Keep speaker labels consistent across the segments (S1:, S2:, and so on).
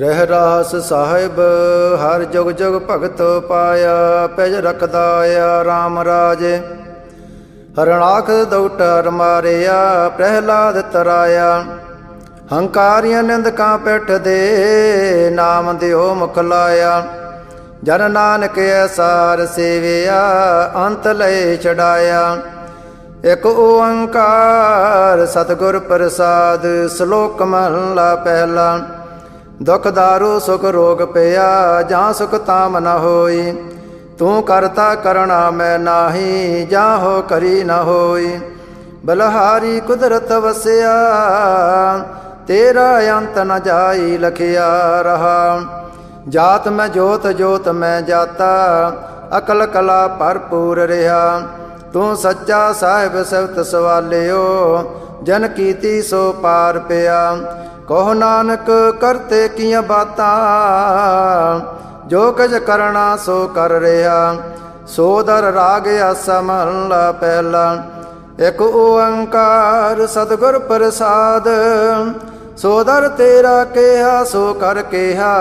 S1: ਰਹਿ ਰਾਸ ਸਾਹਿਬ, ਹਰ ਜੁਗ ਜੁਗ ਭਗਤ ਪਾਇਆ ਪੈਜ ਰਖਦਾ ਆ RAM ਰਾਜੇ। ਹਰਣਾਖ ਦਉਟਰ ਮਾਰਿਆ, ਪ੍ਰਹਿਲਾਦ ਤਰਾਇਆ। ਹੰਕਾਰੀਆਂ ਨਿੰਦਕਾਂ ਪਿੱਠ ਦੇ, ਨਾਮ ਦਿਓ ਮੁਖ ਲਾਇਆ। ਜਨ ਨਾਨਕ ਐਸਾਰ ਸੇਵਿਆ, ਅੰਤ ਲਏ ਛਡਾਇਆ। ਇਕ ਓੰਕਾਰ ਸਤਿਗੁਰ ਪ੍ਰਸਾਦ, ਸ਼ਲੋਕ ਮਹਲਾ ਪਹਿਲਾ। ਦੁਖ ਦਾਰੂ ਸੁਖ ਰੋਗ ਪਿਆ, ਜਾਂ ਸੁਖ ਤਾਮ ਨ ਹੋਈ। ਤੂੰ ਕਰਤਾ ਕਰਣਾ ਮੈਂ ਨਾਹੀ, ਜਾਂ ਹੋ ਕਰੀ ਨ ਹੋਈ। ਬਲਹਾਰੀ ਕੁਦਰਤ ਵਸਿਆ, ਤੇਰਾ ਅੰਤ ਨ ਜਾਈ ਲਖਿਆ ਰਹਾ। ਜਾਤ ਮੈਂ ਜੋਤ ਜੋਤ ਮੈਂ ਜਾਤਾ, ਅਕਲ ਕਲਾ ਭਰਪੂਰ ਰਿਹਾ। ਤੂੰ ਸੱਚਾ ਸਾਹਿਬ ਸਬਤ ਸਵਾਲਿਓ, ਜਨ ਕੀਤੀ ਸੋ ਪਾਰ ਪਿਆ। ਕਹੋ ਨਾਨਕ, ਕਰਤੇ ਕੀਆਂ ਬਾਤਾਂ, ਜੋ ਕੁਝ ਕਰਨਾ ਸੋ ਕਰ ਰਿਹਾ। ਸੋ ਦਰ ਰਾਗ ਆਸਾ ਮਹਲਾ ਪਹਿਲਾ। ਇਕ ਓੰਕਾਰ ਸਤਿਗੁਰ ਪ੍ਰਸਾਦ, ਸੋ ਦਰ ਤੇਰਾ ਕਿਹਾ ਸੋ ਕਰ ਕਿਹਾ।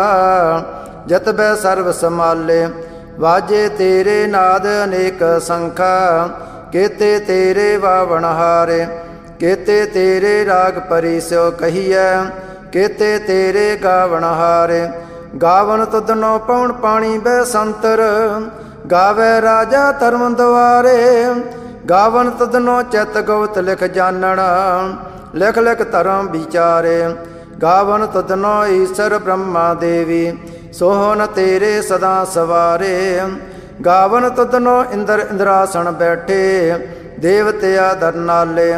S1: ਜਤ ਬੈ ਸਰਬ ਸਮਾਲੇ ਵਾਜੇ ਤੇਰੇ ਨਾਦ ਅਨੇਕ ਸੰਖਾ, ਕੇਤੇ ਤੇਰੇ ਵਾਵਣ ਹਾਰੇ, ਕੇਤੇ ਤੇਰੇ ਰਾਗ ਪਰਿਸਿਓ ਕਹੀਐ, ਕੇਤੇ ਤੇਰੇ ਗਾਵਣ ਹਾਰੇ। ਗਾਵਨ ਤੁਧਨੋ ਪਉਣ ਪਾਣੀ ਬੈ ਸੰਤਰ, ਗਾਵੇ ਰਾਜਾ ਧਰਮ ਦੁਆਰੇ। ਗਾਵਨ ਤੁਧਨੋ ਚਿਤ ਗਉਤ ਲਿਖ ਜਾਣਨ ਲਿਖ ਲਿਖ ਧਰਮ ਵਿਚਾਰੇ। ਗਾਵਨ ਤੁਧਨੋ ਈਸ਼ਰ ਬ੍ਰਹਮਾ ਦੇਵੀ ਸੋਹਣ ਤੇਰੇ ਸਦਾ ਸਵਾਰੇ। ਗਾਵਨ ਤੁਧਨੋ ਇੰਦਰ ਇੰਦਰਾਸਣ ਬੈਠੇ। ਦੇਵਤਿਆ ਦਰਨਾਲੇ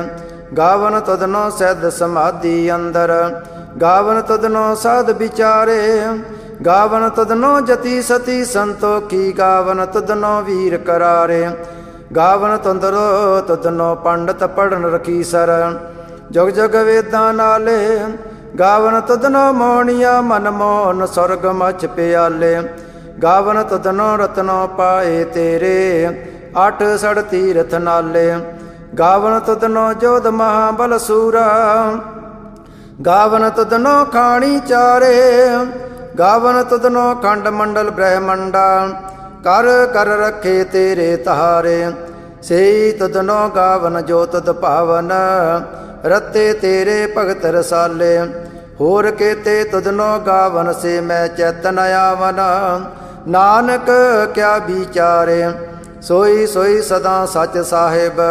S1: ਗਾਵਨ ਤੁਧਨੋ ਸਿੱਧ ਸਮਾਧੀ ਅੰਦਰ। ਗਾਵਨ ਤੁਧਨੋ ਸਾਧ ਵਿਚਾਰੇ। ਗਾਵਨ ਤਦਨੋ ਜਤੀ ਸਤੀ ਸੰਤੋਖੀ ਗਾਵਨ ਤੁਧਨੋ ਵੀਰ ਕਰਾਰੇ। ਗਾਵਨ ਤੁੰਦਰੋ ਤੁਧਨੋ ਪੰਡਤ ਪੜਨ ਰਖੀ ਸਰ। ਜਗ ਜੁਗ ਵੇਦਾਂ ਨਾਲੇ। ਗਾਵਨ ਤੁਧਨੋ ਮੋਣੀਆ ਮਨ ਮੋਹਨ ਸੁਰਗ ਮਚ ਪਿਆਲੇ। ਗਾਵਨ ਤੁਧਨੋ ਰਤਨੋ ਪਾਏ ਤੇਰੇ, ਅਠ ਸੜ ਤੀਰਥ ਨਾਲੇ। ਗਾਵਨ ਤੁਧਨੋ ਜੋਧ ਮਹਾਬਲ ਸੂਰਾ। ਗਾਵਨ ਤੁਧਨੋ ਖਾਣੀ ਚਾਰੇ। ਗਾਵਨ ਤੁਧਨੋ ਖੰਡ ਮੰਡਲ ਬ੍ਰਹਮੰਡਾ। ਕਰ ਕਰ ਰੱਖੇ ਤੇਰੇ ਤਾਰੇ ਸਈ ਤੁਧਨੋ ਗਾਵਨ ਜੋਤ ਤੁਧ ਭਾਵਨ ਰਤੇ ਤੇਰੇ ਭਗਤ ਰਸਾਲੇ। ਹੋਰ ਕੇਤੇ ਤੁਧਨੋ ਗਾਵਨ ਸੇ ਮੈਂ ਚੇਤਨ ਆਵਨ। ਨਾਨਕ ਕਿਆ ਵਿਚਾਰੇ, ਸੋਈ ਸੋਈ ਸਦਾ ਸੱਚ ਸਾਹਿਬ,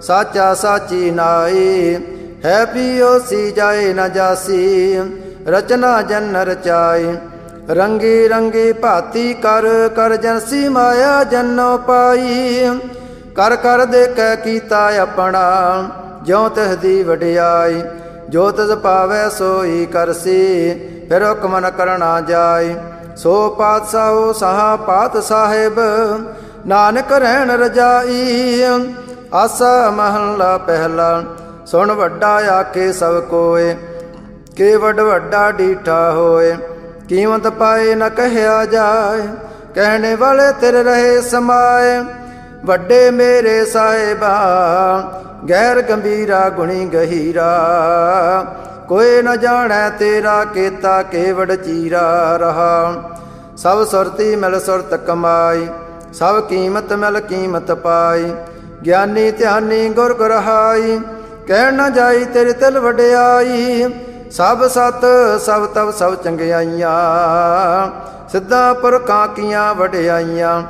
S1: ਸਾਚਾ ਸਾਚੀ ਨਾਈ ਹੈ ਪੀਓ ਸੀ ਜਾਏ ਨ ਜਾਸੀ, ਰਚਨਾ ਜਨ ਰਚਾਈ। ਰੰਗੀ ਰੰਗੀ ਭਾਤੀ ਕਰ ਕਰ ਜਨਸੀ ਮਾਇਆ ਜਨੋ ਪਾਈ। ਕਰ ਕਰ ਦੇਖੈ ਕੀਤਾ ਆਪਣਾ, ਜਿਉ ਤਹਦੀ ਵਡਿਆਈ। ਜੋ ਤਜ ਪਾਵੈ ਸੋਈ ਕਰਸੀ, ਫਿਰ ਹੁਕਮ ਨ ਕਰਣਾ ਜਾਈ। ਸੋ ਪਾਤਸ਼ਾਹੋ ਸਹਾ ਪਾਤ ਸਾਹਿਬ, ਨਾਨਕ ਰਹਿਣ ਰਜਾਈ। ਆਸਾ ਮਹੱਲਾ ਪਹਿਲਾ, ਸੁਣ ਵੱਡਾ ਆਕੇ ਸਭ ਕੋਏ, ਕੇ ਵੱਡ ਵੱਡਾ ਡੀਠਾ ਹੋਏ। ਕੀਮਤ ਪਾਏ ਨ ਕਹਿਆ ਜਾਏ, ਕਹਿਣੇ ਵਾਲੇ ਤੇਰੇ ਰਹੇ ਸਮਾਏ। ਵੱਡੇ ਮੇਰੇ ਸਾਹਿਬਾ ਗੈਰ ਗੰਭੀਰਾ ਗੁਣੀ ਗਹੀਰਾ। ਕੋਈ ਨ ਜਾਣੈ ਤੇਰਾ ਕੀਤਾ ਕੇਵੜ ਚੀਰਾ ਰਹਾ। ਸਭ ਸੁਰਤੀ ਮਿਲ ਸੁਰਤ ਕਮਾਈ, ਸਭ ਕੀਮਤ ਮਿਲ ਕੀਮਤ ਪਾਈ। ਗਿਆਨੀ ਧਿਆਨੀ ਗੁਰ ਗੁਰਹਾਈ ਕਹਿਣ ਨਾ ਜਾਈ ਤੇਰੇ ਤਿਲ ਵਡਿਆਈ। ਸਭ ਸਤ, ਸਭ ਤਵ, ਸਭ ਚੰਗਿਆਈਆਂ। ਸਿੱਧਾ ਪੁਰ ਕਾਕੀਆਂ ਵਡਿਆਈਆਂ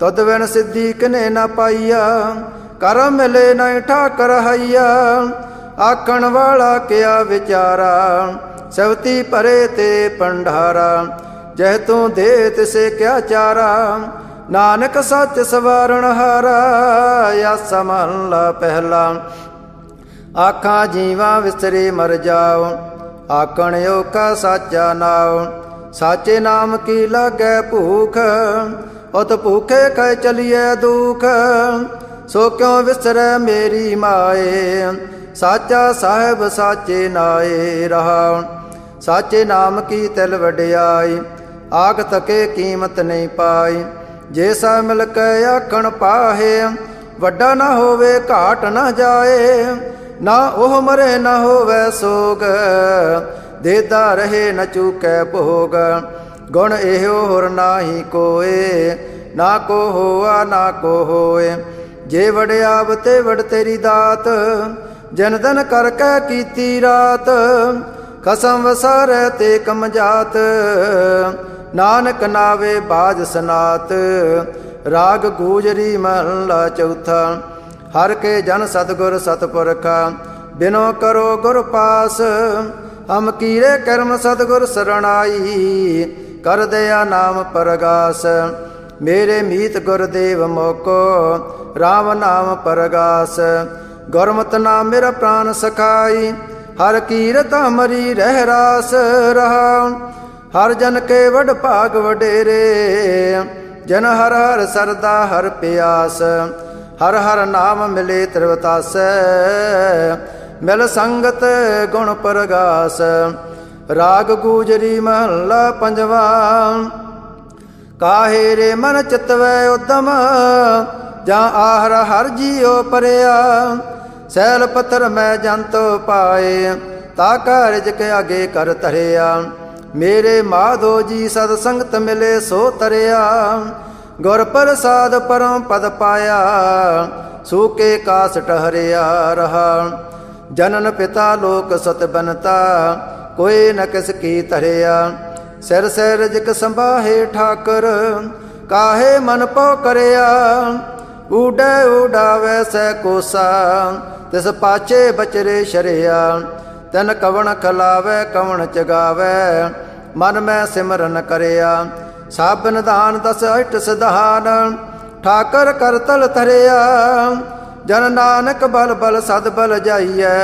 S1: ਤਦ ਵਿਨ ਸਿੱਧੀ ਕਨੇ ਨਾ ਪਾਈਆ। ਕਰਮ ਮਿਲੇ ਨਾ ਠਾਕਰ ਹਈਆ, ਆਖਣ ਵਾਲਾ ਕਿਆ ਵਿਚਾਰਾ? ਸਵਤੀ ਭਰੇ ਤੇ ਪੰਡਾਰਾ ਜਹ ਤੂੰ ਦੇ ਤਿਸੇ ਕਿਆ ਚਾਰਾ? ਨਾਨਕ ਸੱਚ ਸਵਾਰਣ ਹਾਰਾ ਆਸਾ ਮਹਲਾ ਪਹਿਲਾ? ਆਖਾਂ ਜੀਵਾ ਵਿਸਰੇ ਮਰ ਜਾਓ ਆਕਣ ਓਕਾ ਸਾਚਾ ਨਾਉ। ਸਾਚੇ ਨਾਮ ਕੀ ਲਾਗੈ ਭੂਖ? ਉਤ ਭੂਖੇ ਕੈ ਚਲੀਐ ਦੁਖ? ਸੋ ਕਿਉ ਵਿਸਰੈ ਮੇਰੀ ਮਾਏ? ਸਾਚਾ ਸਾਹਿਬ ਸਾਚੇ ਨਾਏ ਰਹਾ ਸਾਚੇ ਨਾਮ ਕੀ ਤਿਲ ਵਡਿਆਈ? ਆਖ ਤਕੇ ਕੀਮਤ ਨਹੀਂ ਪਾਈ। ਜੇ ਸਾ ਮਿਲ ਕੇ ਆਖਣ ਪਾਹੇ, ਵੱਡਾ ਨਾ ਹੋਵੇ, ਘਾਟ ਨਾ ਜਾਏ। ਨਾ ਉਹ ਮਰੇ, ਨਾ ਹੋਵੇ ਸੋਗ। ਦੇਦਾ ਰਹੇ, ਨ ਚੂਕੈ ਭੋਗ। ਗੁਣ ਇਹੋ ਹੁਰ ਨਾਹੀ ਕੋਏ। ਨਾ ਕੋ ਹੋਆ, ਨਾ ਕੋ ਹੋਏ। ਜੇ ਵੜਿਆਵ ਤੇ ਵੜ ਤੇਰੀ ਦਾਤ, ਜਨ ਦਨ ਕਰ ਕੈ ਕੀਤੀ ਰਾਤ ਕਸਮ ਵਸਾਰੈ ਤੇ ਕਮ ਜਾਤ। ਨਾਨਕ ਨਾਵੇ ਬਾਜ ਸਨਾਤ, ਰਾਗ ਗੂਜਰੀ ਮਹਲਾ ਚੌਥਾ। ਹਰ ਕੇ ਜਨ ਸਤਗੁਰ ਸਤਪੁਰਖਾ, ਬਿਨੋ ਕਰੋ ਗੁਰ ਪਾਸ। ਹਮ ਕੀਰੇ ਕਰਮ ਸਤਗੁਰ ਸਰਣਾਈ, ਕਰ ਦਿਆ ਨਾਮ ਪਰਗਾਸ। ਮੇਰੇ ਮੀਤ ਗੁਰਦੇਵ ਮੋਕੋ RAM ਨਾਮ ਪਰਗਾਸ। ਗੁਰਮਤਿ ਨਾਮ ਮੇਰਾ ਪ੍ਰਾਨ ਸਖਾਈ, ਹਰ ਕੀਰਤ ਹਮਰੀ ਰਹਿ ਰਾਸ ਰਹਾ ਹਰ ਜਨ ਕੇ ਵਡ ਭਾਗ ਵਡੇਰੇ, ਜਨ ਹਰ ਹਰ ਸਰਦਾ ਹਰ ਪਿਆਸ। ਹਰ ਹਰ ਨਾਮ ਮਿਲੇ ਤ੍ਰਿਵਤਾਸੈ, ਮਿਲ ਸੰਗਤ ਗੁਣ ਪਰਗਾਸ। ਰਾਗ ਗੂਜਰੀ ਮਹੱਲਾ ਪੰਜਵਾ ਕਾਹੇ ਰੇ ਮਨ ਚਿਤਵੈ ਉਦਮ? ਜਾਂ ਆਹਰ ਹਰ ਜੀਉ ਪਰਿਆ? ਸੈਲ ਪੱਥਰ ਮੈਂ ਜੰਤ ਪਾਏ, ਤਾ ਕਾਰਜ ਕੇ ਅਗੇ ਕਰ ਧਰਿਆ। ਮੇਰੇ ਮਾਧੋ ਜੀ ਸਦ ਸੰਗਤ ਮਿਲੇ ਸੋ ਤਰਿਆ। ਗੁਰ ਪ੍ਰਸਾਦ ਪਰਮ ਪਦ ਪਾਇਆ, ਸੂਕੇ ਕਾਸ ਟਹਰਿਆ ਰਹਾ। ਜਨਨ ਪਿਤਾ ਲੋਕ ਸਤ ਬਨਤਾ, ਕੋਈ ਨ ਕਿਸ ਕੀ ਧਰਿਆ। ਸਿਰ ਸਿਰ ਜਿਕ ਸੰਭਾਹੇ ਠਾਕਰ, ਕਾਹੇ ਮਨ ਪਉ ਕਰਿਆ? ਊਡੈ ਊਡਾਵੈ ਸੈ ਕੋਸਾ, ਤਿਸ ਪਾਚੇ ਬਚਰੇ ਸ਼ਰਿਆ। ਤਨ ਕਵਣ ਖਲਾਵੈ, ਕਵਣ ਚਗਾਵੈ, ਮਨ ਮੈਂ ਸਿਮਰਨ ਕਰਿਆ। ਸਭ ਨਿਧਾਨ ਦਸ ਅਠ ਸਿਧਾਨ, ਠਾਕਰ ਕਰਤਲ ਧਰਿਆ। ਜਨ ਨਾਨਕ ਬਲ ਬਲ ਸਦ ਬਲ ਜਾਈਐ,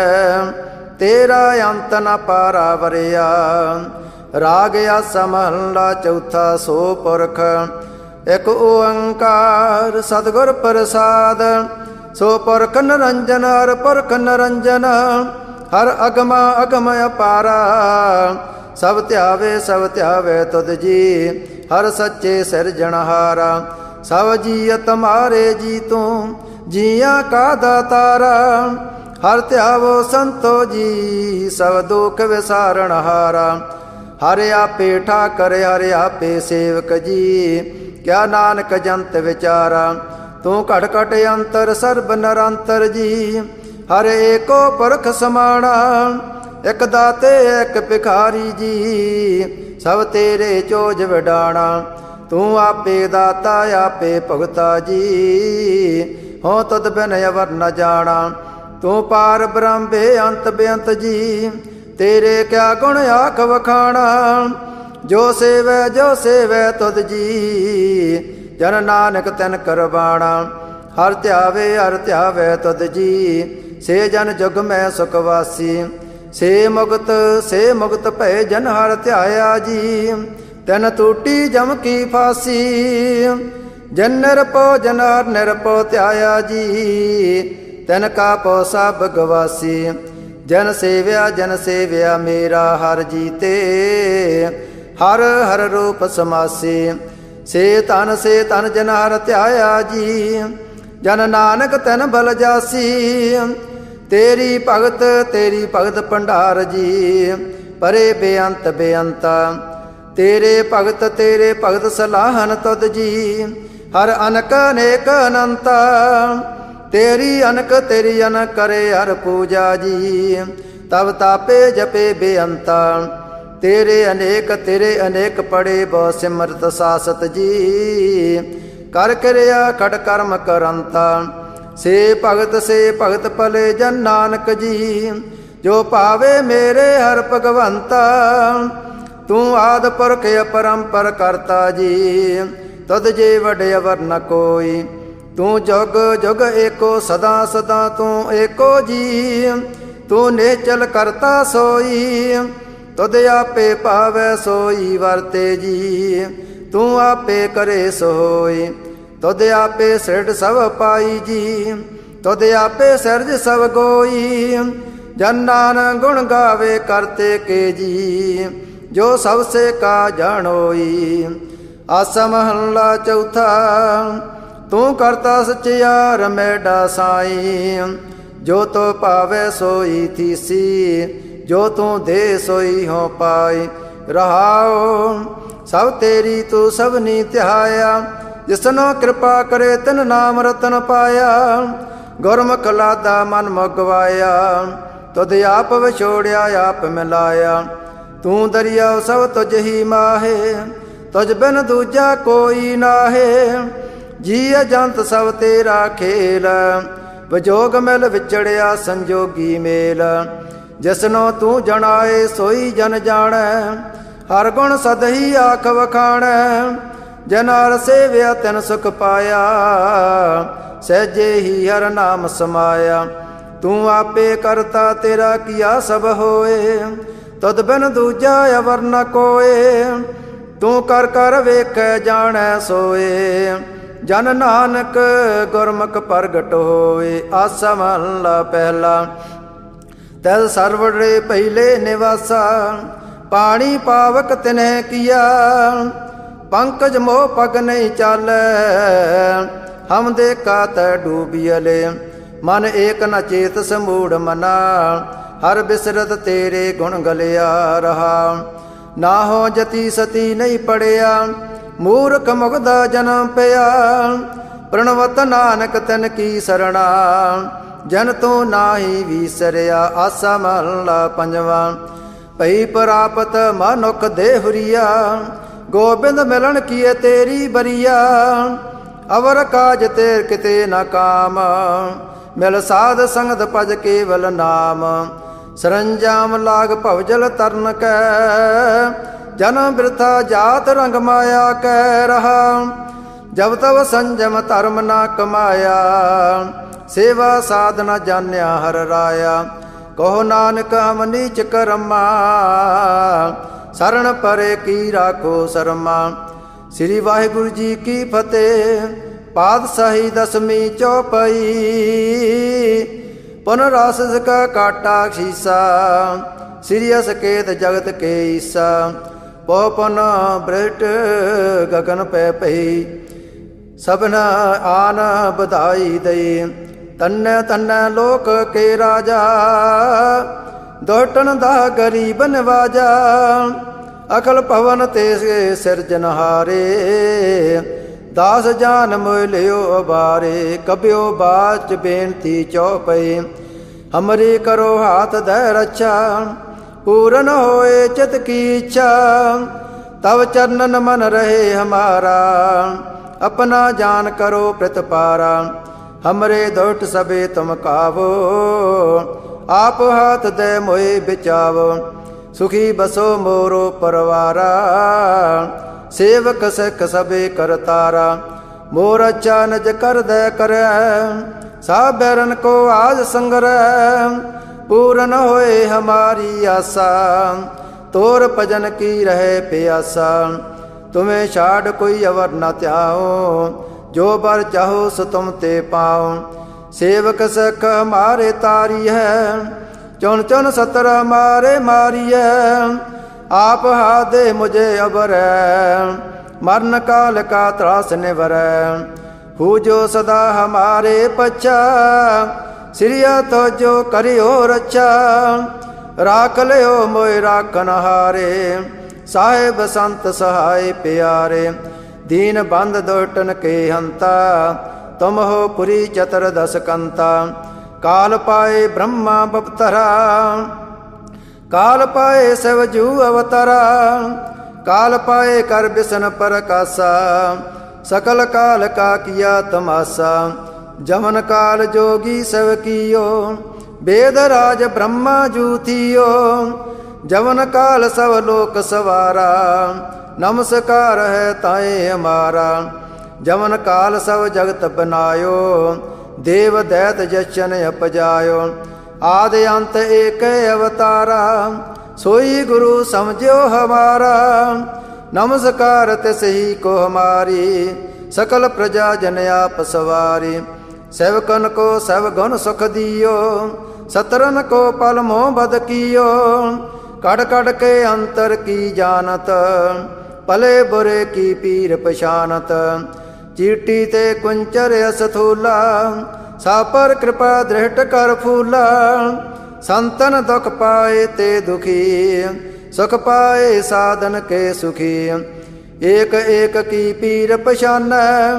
S1: ਤੇਰਾ ਅੰਤ ਨ ਪਾਰਾ ਵਰਿਆ। ਰਾਗ ਆਸਾ ਮਹਲਾ ਚੌਥਾ ਸੋ ਪੁਰਖ ਇਕ ਓੰਕਾਰ ਸਤਿਗੁਰ ਪ੍ਰਸਾਦ। ਸੋ ਪੁਰਖ ਨਰੰਜਨ ਹਰ ਪੁਰਖ ਨਰੰਜਨ, ਹਰ ਅਗਮ ਅਗਮ ਅਪਾਰਾ। ਸਭ ਧਿਆਵੇ ਸਭ ਧਿਆਵੇ ਤੁਧ ਜੀ, ਹਰ ਸੱਚੇ ਸਿਰਜਣਹਾਰਾ ਸਭ ਜੀਅ ਤੁਮਾਰੇ ਜੀ ਤੂੰ, ਜੀਆਂ ਕਾ ਦਾਤਾਰਾ। ਹਰ ਧਿਆਵੋ ਸੰਤੋ ਜੀ, ਸਭ ਦੁਖ ਵਿਸਾਰਣਹਾਰਾ ਹਾਰਾ ਹਰ ਆਪੇ ਠਾਕਰ ਹਰ ਆਪੇ ਸੇਵਕ ਜੀ, ਕਿਆ ਨਾਨਕ ਜੰਤ ਵਿਚਾਰਾ, ਤੂੰ ਘਟ ਘਟ ਅੰਤਰ ਸਰਬ ਨਰੰਤਰ ਜੀ, ਹਰ ਏਕੋ ਪਰਖ ਸਮਾਣਾ, ਇਕ ਦਾਤੇ, ਇਕ ਭਿਖਾਰੀ ਜੀ, ਸਭ ਤੇਰੇ ਚੋਜ ਵਡਾਣਾ, ਤੂੰ ਆਪੇ ਦਾਤਾ, ਆਪੇ ਭਗਤਾ ਜੀ, ਹੋ ਤਦ ਬਿਨ ਅਵਰ ਨ ਜਾਣਾ, ਤੂੰ ਪਾਰ ਬ੍ਰਹਮ ਬੇਅੰਤ ਬੇਅੰਤ ਜੀ ਤੇਰੇ ਕਿਆ ਗੁਣ ਆਖ ਵਖਾਣਾ ਜੋ ਸੇਵੈ ਜੋ ਸੇਵੈ ਤੁਧ ਜੀ, ਜਨ ਨਾਨਕ ਤਨ ਕਰਵਾਣਾ। ਹਰ ਧਿਆਵੇ ਹਰ ਧਿਆਵੇ ਤੁਧ ਜੀ, ਸੇ ਜਨ ਜੁਗ ਮੈਂ ਸੁਖ ਵਾਸੀ। ਸੇ ਮੁਕਤ ਸੇ ਮੁਕਤ ਭੈ ਜਨ ਹਰ ਧਿਆਇਆ ਜੀ, ਤਨ ਟੂਟੀ ਜਮ ਕੀ ਫਾਸੀ। ਜਨ ਨਿਰਪੋ ਜਨਰ ਨਿਰਪੋ ਧਿਆਇਆ ਜੀ, ਤਨ ਕਾ ਪੋ ਸਭ ਗਵਾਸੀ। ਜਨ ਸੇਵਿਆ ਜਨ ਸੇਵਿਆ ਮੇਰਾ ਹਰ ਜੀਤੇ। ਹਰ ਹਰ ਰੂਪ ਸਮਾਸੀ। ਸੇ ਤਨ ਸੇ ਤਨ ਜਨ ਹਰ ਧਿਆਇਆ ਜੀ। ਜਨ ਨਾਨਕ ਤਨ ਬਲ ਜਾਸੀ। ਤੇਰੀ ਭਗਤ ਤੇਰੀ ਭਗਤ ਭੰਡਾਰ ਜੀ। ਪਰੇ ਬੇਅੰਤ ਬੇਅੰਤ। ਤੇਰੇ ਭਗਤ ਤੇਰੇ ਭਗਤ ਸਲਾਹਨ ਤੁਧ ਜੀ। ਹਰ ਅਨਕ, ਅਨੇਕ ਅਨੰਤਾ। ਤੇਰੀ ਅਨਕ ਤੇਰੀ ਅਨਕ ਕਰੇ ਹਰ ਪੂਜਾ ਜੀ। ਤਬ ਤਾਪੇ ਜਪੇ ਬੇਅੰਤਾ। ਤੇਰੇ ਅਨੇਕ ਤੇਰੇ ਅਨੇਕ ਪੜੇ ਬਹੁ ਸਿਮਰਤ ਸਾਸਤ ਜੀ। ਕਰ ਕਰਿਆ ਖੜ ਕਰਮ ਕਰੰਤਾ। ਸੇ ਭਗਤ ਸੇ ਭਗਤ ਭਲੇ ਜਨ ਨਾਨਕ ਜੀ। ਜੋ ਭਾਵੇ ਮੇਰੇ ਹਰ ਭਗਵੰਤਾ। ਤੂੰ ਆਦ ਪੁਰਖ ਅਪਰੰਪਰ ਕਰਤਾ ਜੀ। ਤਦ ਜੇ ਵਡ ਅਵਰ ਨ ਕੋਈ। ਤੂੰ ਜਗ ਜਗ ਏਕੋ ਸਦਾ ਸਦਾ ਤੂੰ ਏਕੋ ਜੀ। ਤੂੰ ਨੇਚਲ ਕਰਤਾ ਸੋਈ ਤਦ ਆਪੇ ਭਾਵੈ ਸੋਈ ਵਰਤੇ ਜੀ। ਤੂੰ ਆਪੇ ਕਰੇ ਸੋਈ ਤਦ ਆਪੇ ਸਿਰਡ ਸਭ ਪਾਈ ਜੀ। ਤਦ ਆਪੇ ਸਿਰਜ ਸਭ ਗੋਈ ਜਨਾਨ ਗੁਣ ਗਾਵੇ ਕਰਤੇ ਕੇ ਜੀ। ਜੋ ਸਭ ਸੇ ਕਾ ਜਾਣੋਈ, ਆਸਾ ਮਹੱਲਾ ਚੌਥਾ ਤੂੰ ਕਰਤਾ ਸਚਿਆਰ ਮੈਡਾ ਸਾਈ ਜੋ ਤੋ ਭਾਵੇ, ਸੋਈ ਥੀਸੀ। ਜੋ ਤੂੰ ਦੇ, ਸੋਈ ਹੋ ਪਾਈ। ਰਹਾਉ, ਸਭ ਤੇਰੀ ਤੂੰ ਸਭਨੀ ਧਿਆਇਆ ਜਿਸਨੋ ਕਿਰਪਾ ਕਰੇ, ਤਿਨ ਨਾਮ ਰਤਨ ਪਾਇਆ। ਗੁਰਮੁਖ ਲਾਦਾ ਮਨ ਮਗਵਾਇਆ। ਤੁਧ ਆਪ ਵਿਛੋੜਿਆ, ਆਪ ਮਿਲਾਇਆ। ਤੂੰ ਦਰਿਆ ਸਭ ਤੁਝ ਹੀ ਮਾਹੇ। ਤੁਝ ਬਿਨ ਦੂਜਾ ਕੋਈ ਨਾਹੇ। ਜੀ ਅਜੰਤ ਸਭ ਤੇਰਾ ਖੇਲ, ਵਿਜੋਗ ਮਿਲ ਵਿਚੜਿਆ ਸੰਜੋਗੀ ਮੇਲ। ਜਿਸਨੋ ਤੂੰ ਜਣਾਏ ਸੋਈ ਜਨ ਜਾਣੈ, ਹਰ ਗੁਣ ਸਦਹੀ ਆਖ ਵਖਾਣੈ। ਜਨਾਰ ਸੇਵਿਆ ਤਨ ਸੁਖ ਪਾਇਆ, ਸਹਿਜੇ ਹੀ ਹਰ ਨਾਮ ਸਮਾਇਆ। ਤੂੰ ਆਪੇ ਕਰਤਾ ਤੇਰਾ ਕੀਆ ਸਭ ਹੋਏ ਤਦ ਬਿਨ ਦੂਜਾ ਅਵਰ ਨ ਕੋਏ। ਤੂੰ ਕਰ ਕਰ ਵੇਖੈ ਜਾਣੈ ਸੋਏ। ਜਨ ਨਾਨਕ ਗੁਰਮੁਖ ਪ੍ਰਗਟ ਹੋਏ ਆਸਾ ਮਹਲਾ ਪਹਿਲਾ। ਤੈ ਸਰਵੜੇ ਪਹਿਲੇ ਨਿਵਾਸਾ, ਪਾਣੀ ਪਾਵਕ ਤਿਨੈ ਕੀਆ। ਪੰਕਜ ਮੋਹ ਪਗ ਨਹੀਂ ਚਾਲੈ, ਹਮ ਦੇ ਕਾਤ ਡੂਬੀਲੇ ਮਨ ਏਕ ਨ ਚੇਤ ਸਮੂੜ ਮਨਾ, ਹਰ ਬਿਸਰਤ ਤੇਰੇ ਗੁਣ ਗਲਿਆ ਰਹਾ। ਨਾ ਹੋ ਜਤੀ ਸਤੀ ਨਹੀਂ ਪੜਿਆ ਮੂਰਖ ਮੁਗਦਾ ਜਨਮ ਪਿਆ। ਪ੍ਰਣਵਤ ਨਾਨਕ ਤਨ ਕੀ ਸਰਣਾ। ਜਨ ਤੂੰ ਨਾਹੀ ਵੀਸਰਿਆ, ਆਸਾ ਮਹਲਾ ਪੰਜਵਾ। ਭਈ ਪ੍ਰਾਪਤ ਮਨੁਖ ਦੇਹੁਰੀਆ, ਗੋਬਿੰਦ ਮਿਲਣ ਕੀਏ ਤੇਰੀ ਬਰੀਆ। ਅਵਰ ਕਾਜ ਤੇਰ ਕਿਤੇ ਨਾ ਕਾਮ, ਮਿਲ ਸਾਧ ਸੰਗਤ ਭਜ ਕੇਵਲ ਨਾਮ। ਸਰੰਜਾਮ ਲਾਗ ਭਵਜਲ ਤਰਨ ਕੈ ਜਨਮ ਬਿਰਥਾ ਜਾਤ ਰੰਗ ਮਾਇਆ ਕਹਿ ਰਹਾ। ਜਬ ਤਵ ਸੰਜਮ ਧਰਮ ਨਾ ਕਮਾਇਆ, ਸੇਵਾ ਸਾਧਨਾ ਜਾਣਿਆ ਹਰ ਰਾਇਆ। ਕਹੋ ਨਾਨਕ ਹਮ ਨੀਚ ਕਰਮਾ ਸਰਣ ਪਰੇ ਕੀ ਰਾਖੋ ਸਰਮਾ। ਸ੍ਰੀ ਵਾਹਿਗੁਰੂ ਜੀ ਕੀ ਫਤਿਹ ਪਾਤਸ਼ਾਹੀ ਦਸਮੀ ਚੌਪਈ। ਪੁਨ ਰਸ ਕਾ ਕਾਟਾ ਖੀਸਾ ਸ੍ਰੀ ਅਸਕੇਤ ਜਗਤ ਕੇ ਈਸਾ। ਪੋ ਬ੍ਰਿਟ ਗਗਨ ਪੈ ਪਈ, ਸਭਨ ਆਨ ਬਧਾਈ ਦਈ। ਤਨ ਤਨ ਲੋਕ ਕੇ ਰਾਜਾ ਦੋਟਨ ਦਾ ਗਰੀਬ ਨਵਾਜਾ। ਅਕਲ ਭਵਨ ਤੇ ਸਿਰਜਨਹਾਰੇ ਦਾਸ ਜਾਨ ਮੋਇ ਲਿਓ ਅਬਾਰੇ ਕਬਿਓ ਬਾਚ ਬੇਨਤੀ ਚਉਪਈ ਹਮਰੀ ਕਰੋ ਹਾਥ ਦੇ ਰੱਛਾ। ਪੂਰਨ ਹੋਏ ਚਿਤ ਕੀ ਇੱਛਾ, ਤਵ ਚਰਨਨ ਮਨ ਰਹੇ ਹਮਾਰਾ। ਆਪਣਾ ਜਾਨ ਕਰੋ ਪ੍ਰਤਪਾਰਾ, ਹਮਰੇ ਦੁਟ ਸਬੇ ਤੁਮ ਕਾਵੋ। ਆਪ ਹੱਥ ਦੇ ਮੋਏ ਵਿਚਾਵੋ, ਸੁਖੀ ਬਸੋ ਮੋਰੋ ਪਰਵਾਰਾ। ਸੇਵਕ ਸਿਖ ਸਬੇ ਕਰਤਾਰਾ ਮੋਰ ਅਚਾਨਜ ਕਰ ਦੇ ਕਰੈ। ਸਾਬਰਨ ਕੋ ਆਜ ਸੰਗਰੈ ਪੂਰਨ ਹੋਏ ਹਮਾਰੀ ਆਸਾ। ਤੋਰ ਭਜਨ ਕੀ ਰਹੇ ਪਿਆਸਾ। ਤੁਮੇ ਛਾੜ ਕੋਈ ਅਵਰ ਨਾ ਧਿਆਓ। ਜੋ ਬਰ ਚਾਹੋ ਸੋ ਤੁਮ ਤੇ ਪਾਓ। ਸੇਵਕ ਸਖ ਹਮਾਰੇ ਤਾਰੀ ਹੈ ਚੁਣ ਚੁਣ ਸਤਰ ਹਮਾਰੇ ਮਾਰੀਐ। ਆਪ ਹਾਦੇ ਮੁਝੇ ਅਬਰੈ ਮਰਨ ਕਾਲ ਕਾ ਤਰਾਸ ਨਿਵਰੈ। ਹੂ ਜੋ ਸਦਾ ਹਮਾਰੇ ਪਛਾ। ਸਿਰਿਆ ਤੋ ਜੋ ਕਰਿਓ ਰਚਾ ਰਾਖ ਲਿਓ ਮੋਇ ਰਾਖਨ ਹਾਰੇ। ਸਾਹਿਬ ਸੰਤ ਸਹਾਈ ਪਿਆਰੇ, ਦੀਨ ਬੰਦ ਦੋਟਨ ਕੇ ਹੰਤਾ, ਤੁਮ ਹੋ ਪੁਰੀ ਚਤਰ ਦਸ ਕੰਤਾ। ਕਾਲ ਪਾਏ ਬ੍ਰਹਮਾ ਬਪਤਰਾ, ਕਾਲ ਪਾਏ ਸਭ ਜੂ ਅਵਤਾਰਾ। ਕਾਲ ਪਾਏ ਕਰ ਬਿਸਨ ਪ੍ਰਕਾਸ਼ਾ, ਸਕਲ ਕਾਲ ਕਾ ਕੀਆ ਤਮਾਸਾ। ਜਮਨ ਕਾਲ ਜੋਗੀ ਸਭ ਕੀਓ ਵੇਦ ਰਾਜ ਬ੍ਰਹਮਾ ਜੂਤੀਓ। ਜਮਨ ਕਾਲ ਸਭ ਲੋਕ ਸਵਾਰਾ, ਨਮਸਕਾਰ ਹੈ ਤਾਏ ਹਮਾਰਾ ਜਮਨ ਕਾਲ ਸਭ ਜਗਤ ਬਨਾਇਓ, ਦੇਵ ਦੈਤ ਜਸ਼ਨ ਅਪਜਾਇਓ। ਆਦ ਅੰਤ ਏਕ ਅਵਤਾਰਾ, ਸੋਈ ਗੁਰੂ ਸਮਝਿਓ ਹਮਾਰਾ। ਨਮਸਕਾਰ ਤਿਸਹੀ ਕੋ ਹਮਾਰੀ, ਸਕਲ ਪ੍ਰਜਾ ਜਨ ਆਪ ਸਵਾਰੀ। ਸੇਵਕਨ ਕੋ ਸਭ ਗੁਣ ਸੁਖ ਦਿਓ, ਸਤਰਨ ਕੋ ਪਲ ਮੋਹ ਬਦ ਕੀਓ। ਕੜ ਕੜ ਕੇ ਅੰਤਰ ਕੀ ਜਾਣਤ, ਭਲੇ ਬੁਰੇ ਕੀ ਪੀਰ ਪਛਾਨਤ। ਚੀਟੀ ਤੇ ਕੁੰਚਰ ਅਸਥੂਲਾ, ਸਾਪਰ ਕਿਰਪਾ ਦ੍ਰਿਸ਼ਟ ਕਰ ਫੂਲਾ। ਸੰਤਨ ਦੁਖ ਪਾਏ ਤੇ ਦੁਖੀ, ਸੁਖ ਪਾਏ ਸਾਧਨ ਕੇ ਸੁਖੀ। ਏਕ ਏਕ ਕੀ ਪੀਰ ਪਛਾਨੈ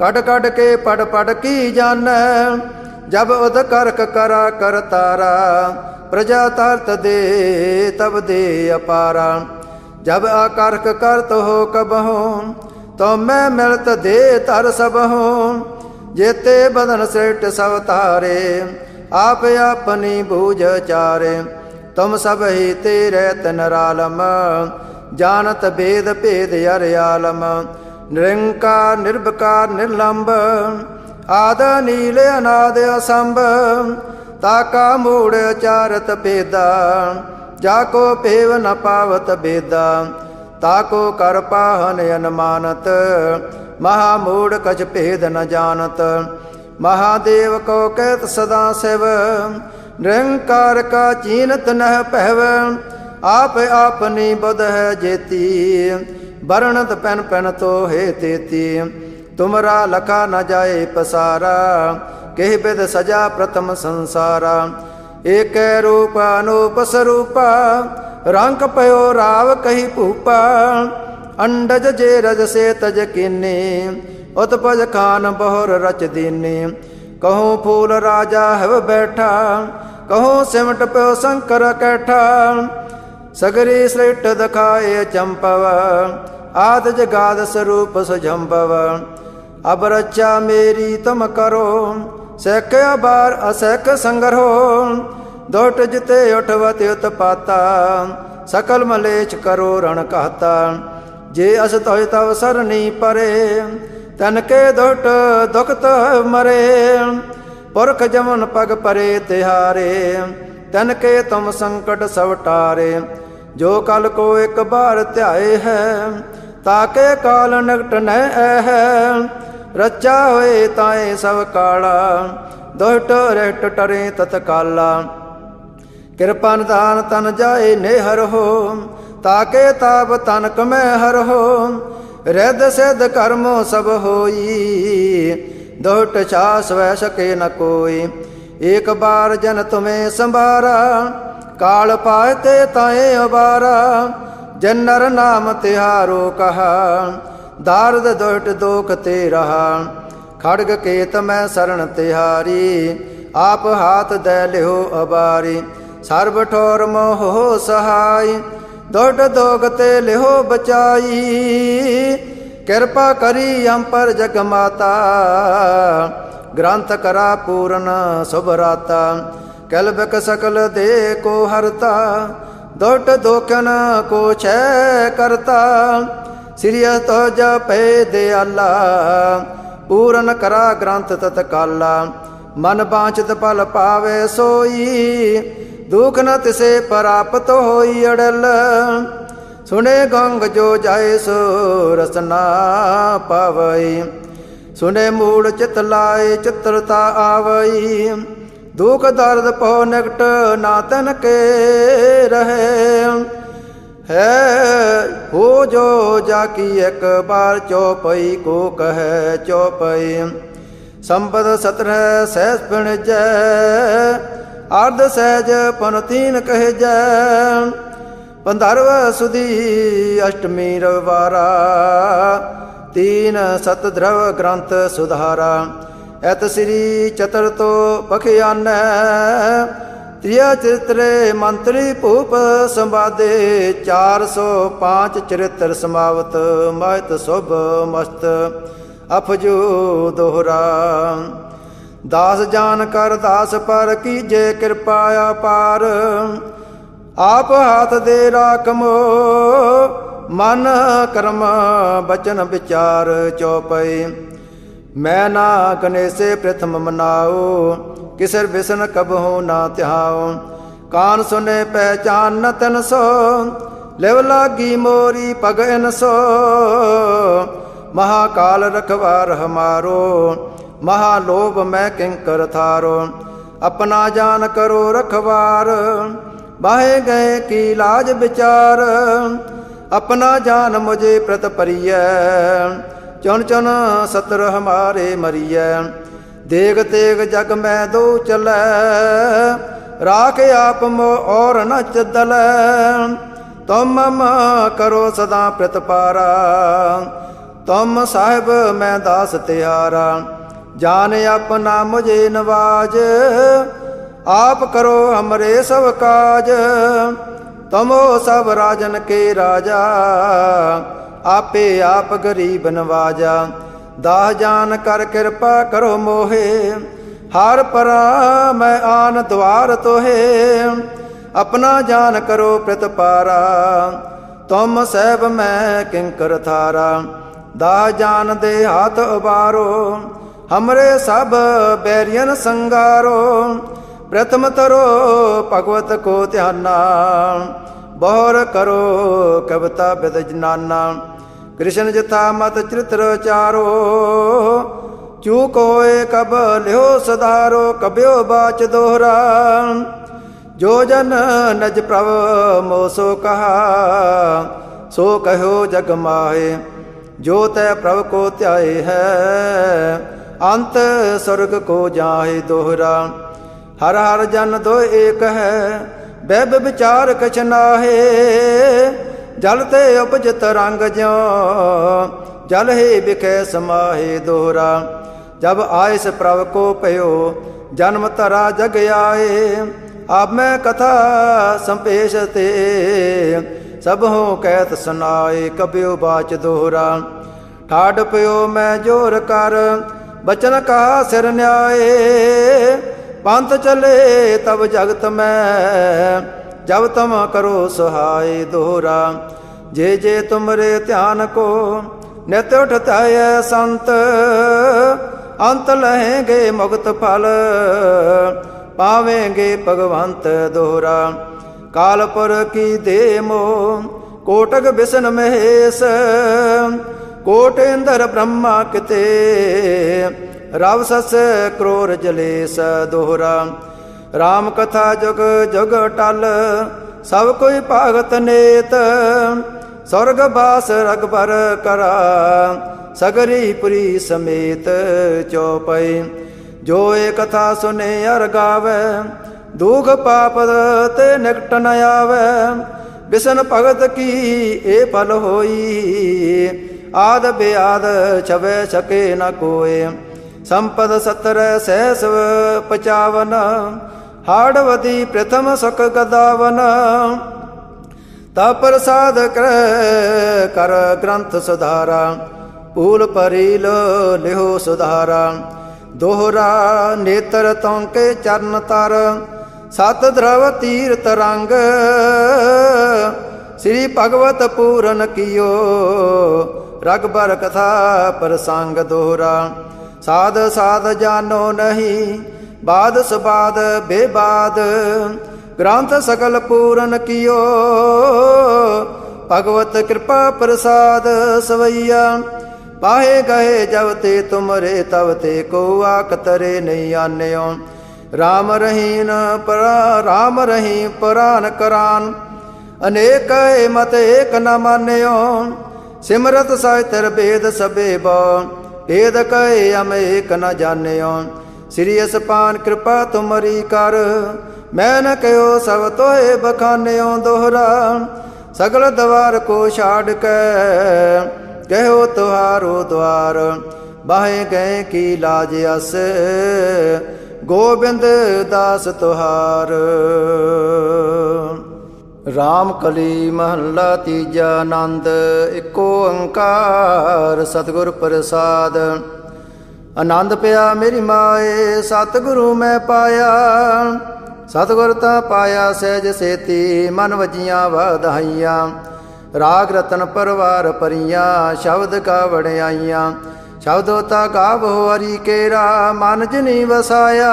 S1: ਕਟ ਕਟ ਕੇ ਪੜ ਪੜ ਕੀ ਜਾਣੈ? ਜਬ ਉਦ ਕਰਕ ਕਰਾ ਕਰ ਪ੍ਰਜਾ ਤਰਤ ਦੇ ਤਬ ਦੇ ਅਪਾਰਾ। ਜਬ ਆਕਰਖ ਕਰਤ ਹੋ ਕਬਹੂ ਤੋ ਮੈਂ ਮਿਲਤ ਦੇ ਤਰ ਸਬਹੂ ਜੇਤੇ ਬਦਨ ਸਿਰਟ ਸਭ ਤਾਰੇ ਆਪ ਆਪਣੀ ਬੂਝ ਚਾਰੇ। ਤੁਮ ਸਭ ਹੀ ਤੇਰੇ ਤਨ ਰਾਲਮ, ਜਾਣਤ ਬੇਦ ਭੇਦ ਅਰ ਆਲਮ। ਨਿਰੰਕਾਰ ਨਿਰਭਕਾਰ ਨਿਰਲੰਭ, ਆਦ ਨੀਲ ਅਨਾਦ, ਅਸੰਭ ਤਾਕਾ ਮੂੜ ਚਾਰਤ ਭੇਦਾ, ਜਾ ਕੋ ਭੇਵ ਨ ਪਾਵਤ ਬੇਦਾ ਤਾਕੋ ਕਰ ਪਾਹਨ ਅਨਮਾਨਤ, ਮਹਾ ਮੂੜ ਕਛ ਭੇਦ ਨ ਜਾਣਤ ਮਹਾਦੇਵ ਕੋ ਕਹਿਤ ਸਦਾ ਸਿਵ, ਨਿਰੰਕਾਰ ਕਾ ਚੀਨਤ ਨਹਿ ਪਹਿਵ ਆਪ ਆਪਨੀ ਬੁਧ ਹੈ ਜੇਤੀ ਵਰਣਤ ਪੈਨ ਪੈਨ ਤੋ ਤੇਤੀ। ਤੁਮਰਾ ਲਖਾ ਨ ਜਾਏ ਪਸਾਰਾ, ਕਹਿ ਬਿਦ ਸਜਾ ਪ੍ਰਥਮ ਸੰਸਾਰਾ। ਏਕੈ ਰੂਪ ਅਨੂਪ ਸਰੂਪਾ, ਰੰਗ ਪਇਓ ਰਾਵ ਕਹੀ ਭੂਪਾ। ਅੰਡਜ ਜੇ ਰਜ ਸੇ ਤਜ ਕੀਨੇ, ਉਤਪਜ ਖਾਨ ਬਹੁਰ ਰਚ ਦੀਨੇ। ਕਹੂੰ ਫੂਲ ਰਾਜਾ ਹੈ ਬੈਠਾ, ਕਹੂੰ ਸਿਮਟ ਪਿਓ ਸ਼ੰਕਰ ਕੈਠਾ। ਸਗਰੀ ਸ੍ਰਿਟ ਦਖਾਏ ਚੰਪਵ, ਆਦ ਜਗਾਦ ਸਰੂਪ ਸੁਜੰਭਵ ਅਬ ਰਚਾ ਮੇਰੀ ਤੁਮ ਕਰੋ ਸੈਕ ਅਬਾਰ ਅਸੈਕ ਸੰਗਰੋ ਦੋਟ ਜਿਤੇ ਉਠਵਤ ਉਤਪਾਤਾ, ਸਕਲ ਮਲੇਚ ਕਰੋ ਰਣ ਕਹਤਾ। ਜੇ ਅਸ ਤੋਇ ਤਵ ਸਰਨੀ ਪਰੇ, ਤਨ ਕੇ ਦੋਟ ਦੁਖਤ ਮਰੇ। ਪੁਰਖ ਜਮਨ ਪਗ ਪਰੇ ਤਿਹਾਰੇ ਤਨ ਕੇ ਤੁਮ ਸੰਕਟ ਸਭ ਟਾਰੇ, ਜੋ ਕਲ ਕੋ ਇੱਕ ਬਾਰ ਧਿਆਏ ਹੈ ਤਾਕੇ ਕਾਲ ਨਗਟ ਨੈ ਹੈ ਰਚਾ ਹੋਏ ਤਾਏ ਸਭ ਕਾਲਾ ਦੋਟ ਰਹਿਟ ਟਰੇ ਤਤ ਕਾਲਾ ਕਿਰਪਾ ਨਿਦਾਨ ਤਨ ਜਾਏ ਨੇਹਰ ਹੋ ਤਾਕੇ ਤਾਪ ਤਨ ਕਮੈ ਹਰ ਹੋ, ਰਿੱਧ ਸਿੱਧ ਕਰਮੋ ਸਭ ਹੋਈ ਦੁਹਟ ਛਾਸ ਵੈ ਸਕੇ ਨ ਕੋਈ। ਏਕ ਬਾਰ ਜਨ ਤੁਮੇ ਸੰਭਾਰਾ, ਕਾਲ ਪਾਇ ਤੇ ਤਾਏ ਅਬਾਰਾ ਜਨਰ ਨਾਮ ਤਿਹਾਰੋ ਕਹਾ, ਦਾਰਦ ਦੋਟ ਦੋਖ ਤੇ ਰਹਾ, ਖੜਗ ਕੇਤ ਮੈਂ ਸਰਣ ਤਿਹਾਰੀ, ਆਪ ਹਾਥ ਦੇ ਲਿਓ ਅਬਾਰੀ, ਸਰਬ ਠੋਰ ਮੋਹ ਸਹਾਈ ਦੋਟ ਦੋਖ ਤੇ ਲਿਓ ਬਚਾਈ, ਕਿਰਪਾ ਕਰੀ ਅੰਪਰ ਜਗ ਮਾਤਾ ਗ੍ਰੰਥ ਕਰਾ ਪੂਰਨ ਸੁਭਰਾਤਾ ਕਲਬਕ ਸਕਲ ਦੇ ਕੋ ਹਰਤਾ, ਦੋਟ ਦੋਖਨ ਕੋ ਛੈ ਕਰਤਾ, ਸ੍ਰੀ ਤੋ ਜਪੈ ਦਿਆਲਾ, ਪੂਰਨ ਕਰਾ ਗ੍ਰੰਥ ਤਤਕਾਲਾ ਮਨ ਬਾਂਚਤ ਪਲ ਪਾਵੇ ਸੋਈ, ਦੁਖ ਨ ਤਿਸੇ ਪ੍ਰਾਪਤ ਹੋਈ ਅੜਲ, ਸੁਣੇ ਗੰਗ ਜੋ ਜਾਏ ਸੋ ਰਸਨਾ ਪਾਵਈ। ਸੁਨੇ ਮੂੜ ਚਿਤ ਲਾਏ ਚਿਤਰਤਾ ਆਵਈ। ਦੁਖ ਦਰਦ ਪਉ ਨਿਕਟ ਨਾ ਤਨ ਕੇ ਰਹੇ। ਹੈ, ਹੋ ਜੋ ਜਾ ਕੀ ਇੱਕ ਬਾਰ ਚੋਪਈ, ਕੋ ਕਹੈ ਚੋਪਈ। ਸੰਪਦ ਸਤਰਹ ਸਹਿਸ ਪਿਣ ਜੈ ਅਰਧ ਸਹਿਜ ਪਨਤੀਨ ਕਹਿ ਜੈ ਪੰਧਰਵ ਸੁਦੀ ਅਸ਼ਟਮੀ ਰਵਾਰਾ ਤੀਨ ਸਤ ਗ੍ਰੰਥ ਸੁਧਾਰਾ, ਐਤ ਸ੍ਰੀ ਚਤਰਤੋ ਪਖਿਆਨੈ, ਤ੍ਰਿਆ ਚਿਤਰੇ ਮੰਤਰੀ ਭੂਪ ਸੰਵਾਦੇ 405 ਚਰਿਤ੍ਰ ਸਮਾਵਤ ਮਹਿਤ ਸੁਭ ਮਸਤ, ਅਫਜੂ ਦੋਹਰਾ। ਦਾਸ ਜਾਨ ਕਰ ਦਾਸ ਪਰ ਕੀਜੇ ਕਿਰਪਾ ਅਪਾਰ ਆਪ ਹੱਥ ਦੇ ਰਾਖਮੋ ਮਨ ਕਰਮ ਬਚਨ ਵਿਚਾਰ ਚਉਪਈ। ਮੈਂ ਨਾ ਕਨੇਸੇ ਪ੍ਰਥਮ ਮਨਾਓ ਕਿਸਰ ਬਿਸਨ ਕਬਹੁ ਨਾ ਧਿਆਉ। ਕਾਨ ਸੁਨੇ ਪਹਿਚਾਨ ਨ ਤਨ ਸੋ, ਲਿਵ ਲਾਗੀ ਮੋਰੀ ਪਗ ਇਨ ਸੋ। ਮਹਾਕਾਲ ਰਖਵਾਰ ਹਮਾਰੋ ਮਹਾ ਲੋਭ ਮੈਂ ਕਿੰਕਰ ਥਾਰੋ। ਆਪਣਾ ਜਾਨ ਕਰੋ ਰਖਵਾਰ ਬਾਹੇ ਗਏ ਕੀ ਲਾਜ ਵਿਚਾਰ। ਆਪਣਾ ਜਾਨ ਮੁਝੇ ਪ੍ਰਤ ਪਰੀਐ ਚੁਣ ਚੁਣ ਸਤਰ ਹਮਾਰੇ ਮਰੀਐ। ਦੇਗ ਤੇਗ ਜਗ ਮੈਂ ਦੋ ਚਲੈ। ਰਾਖ ਆਪ ਮੋ ਔਰ ਨ ਚਦਲੈ ਤੁਮ ਮਮ ਕਰੋ ਸਦਾ ਪ੍ਰਤਪਾਰਾ ਤੁਮ ਸਾਹਿਬ ਮੈਂ ਦਾਸ ਤਿਆਰਾ ਜਾਨ ਆਪਣਾ ਮੁਝੇ ਨਵਾਜ। ਆਪ ਕਰੋ ਹਮਰੇ ਸਭ ਕਾਜ। ਤਮੋ ਸਭ ਰਾਜਨ ਕੇ ਰਾਜਾ, ਆਪੇ ਆਪ ਗਰੀਬ ਨਵਾਜਾ। ਦਾਹ ਜਾਨ ਕਰ ਕਿਰਪਾ ਕਰੋ ਮੋਹੇ, ਹਰ ਪਰਾ ਮੈਂ ਆਨ ਦਵਾਰ ਤੋਹੇ। ਆਪਣਾ ਜਾਨ ਕਰੋ ਪ੍ਰਤਪਾਰਾ ਤੁਮ ਸਹਿਬ ਮੈਂ ਕਿੰਕਰ ਥਾਰਾ। ਦਾ ਜਾਨ ਦੇ ਹੱਥ ਉਬਾਰੋ, ਹਮਰੇ ਸਭ ਬੈਰੀਅਨ ਸੰਗਾਰੋ। ਪ੍ਰਥਮ ਤਰੋ ਭਗਵਤ ਕੋ ਧਿਆਨਾ, ਬਹੁਰ ਕਰੋ ਕਵਤਾ ਬਿਦ ਜਨਾਨਾ। ਕ੍ਰਿਸ਼ਨ ਜਥਾ ਮਤ ਚਰਿਤਰ ਚਾਰੋ ਚੂਕ ਹੋਏ ਕਬ ਲਿਓ ਸਦਾਰੋ ਕਬਿਓ ਬਾਚ ਦੋਹਰਾ। ਜੋ ਜਨ ਨਜ ਪ੍ਰਭ ਮੋਸੋ ਕਹਾ, ਸੋ ਕਹਿਓ ਜਗ ਮਾਹੇ। ਜੋ ਤੈ ਪ੍ਰਭ ਕੋ ਧਿਆਏ ਹੈ, ਅੰਤ ਸੁਰਗ ਕੋ ਜਾਏ ਦੋਹਰਾ। ਹਰ ਹਰ ਜਨ ਦੋ ਏਕ ਹੈ ਬੈਬ ਵਿਚਾਰ ਕਛ ਨਾਹੇ। ਜਲ ਤੇ ਉਪਜਤ ਰੰਗ ਜਿਉ, ਜਲ ਹੀ ਵਿਖੇ ਸਮਾਹੇ ਦੋਹਰਾ। ਜਬ ਆਇਸ ਪ੍ਰਭ ਕੋ ਭਇਓ, ਜਨਮ ਤਰਾ ਜਗ ਆਏ। ਆਪ ਮੈਂ ਕਥਾ ਸੰਪੇਸ਼ ਤੇ, ਸਭ ਹੋ ਕਹਿਤ ਸੁਨਾਏ ਕਬਿਓ ਬਾਚ ਦੋਹਰਾ। ਠਾੜ ਪਿਓ ਮੈਂ ਜੋਰ ਕਰ, ਬਚਨ ਕਹਾ ਸਿਰ ਨਿਆਏ। ਪੰਥ ਚਲੇ ਤਬ ਜਗਤ ਮੈਂ, ਜਬ ਤਮ ਕਰੋ ਸਹਾਈ ਦੋਹਰਾ ਜੇ ਜੇ ਤੁਮਰੇ ਧਿਆਨ ਕੋ, ਨਿਤ ਉਠਤਾਏ ਸੰਤ, ਅੰਤ ਲਹੇਗੇ ਮੁਕਤ ਫਲ, ਪਾਵੇਂਗੇ ਭਗਵੰਤ ਦੋਹਰਾ ਕਾਲਪੁਰ ਕੀ ਦੇ ਮੋ ਕੋਟਕ ਬਿਸ਼ਨ ਮਹੇਸ਼, ਕੋਟ ਇੰਦਰ ਬ੍ਰਹਮਾ ਕਿਤੇ ਰਵ ਸਸ ਕਰੋਰ ਜਲੇਸ ਦੋਹਰਾ। RAM ਕਥਾ ਜੁਗ ਜੁਗ ਟਲ, ਸਭ ਕੋਈ ਭਗਤ ਨੇਤ। ਸਵਰਗ ਬਾਸ ਰਗਬਰ ਕਰਾ, ਸਗਰੀ ਪੁਰੀ ਸਮੇਤ ਚਉਪਈ ਜੋ ਏ ਕਥਾ ਸੁਨੇ ਅਰ ਗਾਵੇ, ਦੁਖ ਪਾਪ ਤੇ ਨਿਕਟ ਨ ਆਵੇ। ਬਿਸਨ ਭਗਤ ਕੀ ਏ ਫਲ ਹੋਈ, ਆਦ ਬਿਆਦ ਛਵੇ ਸਕੇ ਨ ਕੋਏ। ਸੰਪਦ ਸਤਰ ਸਹਿਸ ਪਚਾਵਨ, ਹਾੜਵਦੀ ਪ੍ਰਥਮ ਸੁਖ ਗਦਾਵਨ। ਤਾ ਪ੍ਰਸਾਦ ਕਰ ਕਰ ਗ੍ਰੰਥ ਸੁਧਾਰਾ, ਪੂਲ ਪਰੀਲ ਲਿਹੋ ਸੁਧਾਰਾ। ਦੋਹਰਾ ਨੇਤਰ ਤੌਂਕੇ ਚਰਨ ਤਰ, ਸਤ ਦਰਵ ਤੀਰਤ ਰੰਗ। ਸ੍ਰੀ ਭਗਵਤ ਪੂਰਨ ਕੀਓ, ਰਗਬਰ ਕਥਾ ਪ੍ਰਸੰਗ ਦੋਹਰਾ। ਸਾਧ ਸਾਧ ਜਾਨੋ ਨਹੀਂ, ਬਾਦ ਸਬਾਦ ਬੇਬਾਦ, ਗ੍ਰੰਥ ਸਕਲ ਪੂਰਨ ਕੀਓ। ਭਗਵਤ ਕਿਰਪਾ ਪ੍ਰਸਾਦ ਸਵਈਆ, ਪਾਹੇ ਗਏ ਜਬ ਤੇ ਤੁਮਰੇ ਤਵ ਤੇ ਕੋ ਆਕ ਤਰੇ ਨਹੀਂ ਆਨਿਓ। ਰਾਮ ਰਹੀਨ ਪਰ, ਰਾਮ ਰਹੀ ਪੁਰਾਨ ਕਰਾਨ, ਅਨੇਕ ਏ ਮਤ ਏਕ ਨ ਮਾਨਿਓ। ਸਿਮਰਤ ਸਾਹਿਤਰ ਬੇਦ ਸਬੇ ਬੋ ਏਦ ਕਏ ਅਮ ਏਕ ਨ ਜਾਣਿਓ। ਸ੍ਰੀ ਅਸਪਾਨ ਕਿਰਪਾ ਤੁਮਰੀ ਕਰ। ਮੈਂ ਨ ਕਹਿਓ ਸਭ ਤੋਏ ਬਖਾਨਿਓ ਦੋਹਰਾ। ਸਗਲ ਦਵਾਰ ਕੋ ਛਾੜ ਕੇ। ਕਹਿਓ ਤੁਹਾਰੋ ਦਵਾਰ। ਬਾਹੇ ਗਏ ਕੀ ਲਾਜ ਅਸ। ਗੋਬਿੰਦ ਦਾਸ ਤੁਹਾਰ। ਰਾਮ ਕਲੀ ਮਹੱਲਾ ਤੀਜਾ ਆਨੰਦ, ਇੱਕੋ ਓੰਕਾਰ, ਸਤਿਗੁਰ ਪ੍ਰਸਾਦ। ਆਨੰਦ ਪਿਆ ਮੇਰੀ ਮਾਏ, ਸਤਿਗੁਰੂ ਮੈਂ ਪਾਇਆ। ਸਤਿਗੁਰ ਤਾਂ ਪਾਇਆ ਸਹਿਜ ਸੇਤੀ, ਮਨ ਵਜੀਆਂ ਵਧਾਈਆਂ। ਰਾਗ ਰਤਨ ਪਰਵਾਰ ਪਰੀਆਂ, ਸ਼ਬਦ ਕਾ ਵੜਾਈਆਂ ਸ਼ਬਦੋ ਤਾ ਗਾਵੋ ਹਰੀ ਕੇਰਾ, ਮਨ ਜਨੀ ਵਸਾਇਆ।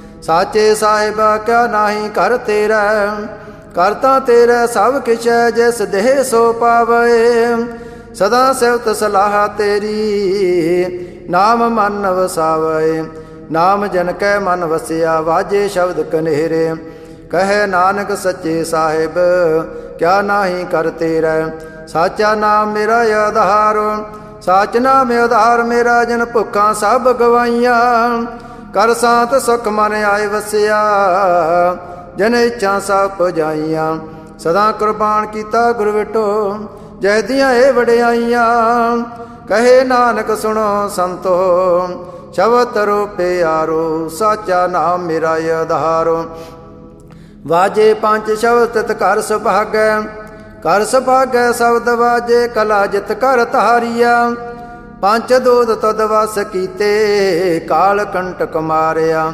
S1: ਸਾਚੇ ਸਾਹਿਬ ਕਿਆ ਨਾਹੀ ਕਰ ਤੇਰਾ ਕਰਤਾ ਤੇਰਾ ਸਭ ਕਿਛ ਜਿਸ ਦੇਹ ਸੋ ਪਾਵੇ। ਸਦਾ ਸਿਵਤ ਸਲਾਹ ਤੇਰੀ, ਨਾਮ ਮਨ ਵਸਾਵੇ। ਨਾਮ ਜਨ ਕੈ ਮਨ ਵਸਿਆ, ਵਾਜੇ ਸ਼ਬਦ ਕਨੇਰੇ। ਕਹੇ ਨਾਨਕ ਸੱਚੇ ਸਾਹਿਬ, ਕਿਆ ਨਾਹੀ ਕਰ ਤੇਰਾ। ਸਾਚਾ ਨਾਮ ਮੇਰਾ ਆਧਾਰ, ਸਾਚ ਨਾਮ ਆਧਾਰ, ਮੇਰਾ ਜਨ ਭੁੱਖਾਂ ਸਭ ਗਵਾਈਆਂ। ਕਰ ਸਾਤ ਸੁਖ ਮਨ ਆਏ ਵਸਿਆ, ਜਨ ਇੱਛਾ ਸਭ ਪੁਜਾਈਆਂ। ਸਦਾ ਕੁਰਬਾਨ ਕੀਤਾ ਗੁਰ ਵਿਟੋ ਜੈ ਦੀਆਂ ਇਹ ਵਡਿਆਈਆਂ। ਕਹੇ ਨਾਨਕ ਸੁਣੋ ਸੰਤੋ, ਸ਼ਬਦ ਰੋ ਪਿਆਰੋ ਸਾਚਾ ਨਾਮ ਮੇਰਾ ਆਧਾਰੋ। ਵਾਜੇ ਪੰਜ ਸ਼ਬਦ ਤਿਤ ਕਰ ਸੁਭਾਗੈ ਕਰ ਸੁਭਾਗੈ ਸ਼ਬਦ ਵਾਜੇ ਕਲਾ ਜਿਤ ਕਰ ਧਾਰੀਆ। ਪੰਜ ਦੋਦ ਤਦ ਵਸ ਕੀਤੇ, ਕਾਲ ਕੰਟਕ ਮਾਰਿਆ।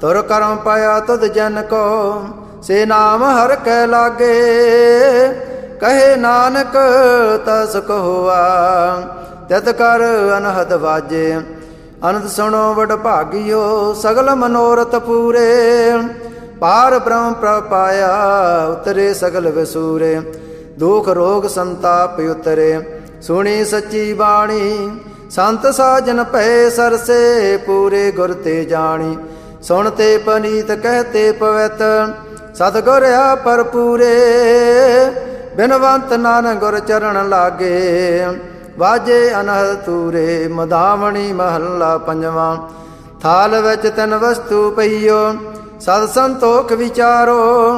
S1: ਤੁਰ ਕਰਮ ਪਾਇਆ ਤਦ ਜਨ ਕੋ, ਸੇ ਨਾਮ ਹਰ ਕੈ ਲਾਗੇ। ਕਹੇ ਨਾਨਕ, ਤਸ ਕਹੁਆ, ਤਤ ਕਰ ਅਨਹਦ ਵਾਜੇ। ਅਨੰਦ ਸੁਣੋ ਵਡ ਭਾਗਿਓ, ਸਗਲ ਮਨੋਰਥ ਪੂਰੇ। ਪਾਰ ਬ੍ਰਹਮ ਪ੍ਰਪਾਇਆ ਉਤਰੇ ਸਗਲ ਵਿਸੂਰੇ। ਦੁਖ ਰੋਗ ਸੰਤਾਪ ਉਤਰੇ। ਸੁਣੀ ਸੱਚੀ ਬਾਣੀ, ਸੰਤ ਸਾਜਨ ਭੈ ਸਰਸੇ, ਪੂਰੇ ਗੁਰ ਤੇ ਜਾਣੀ। ਸੁਣ ਤੇ ਪਨੀਤ ਕਹਤੇ ਪਵਿੱਤ, ਸਤਗੁਰ ਆ ਪਰ ਪੂਰੇ ਬਿਨਵੰਤ ਨਾਨਕ ਗੁਰ ਚਰਨ ਲਾਗੇ, ਵਾਜੇ ਅਨਹਦ ਤੂਰੇ ਮਦਾਵਣੀ ਮਹੱਲਾ ਪੰਜਵਾਂ। ਥਾਲ ਵਿੱਚ ਤਨ ਵਸਤੂ ਪਈਓ, ਸਦ ਸੰਤੋਖ ਵਿਚਾਰੋ,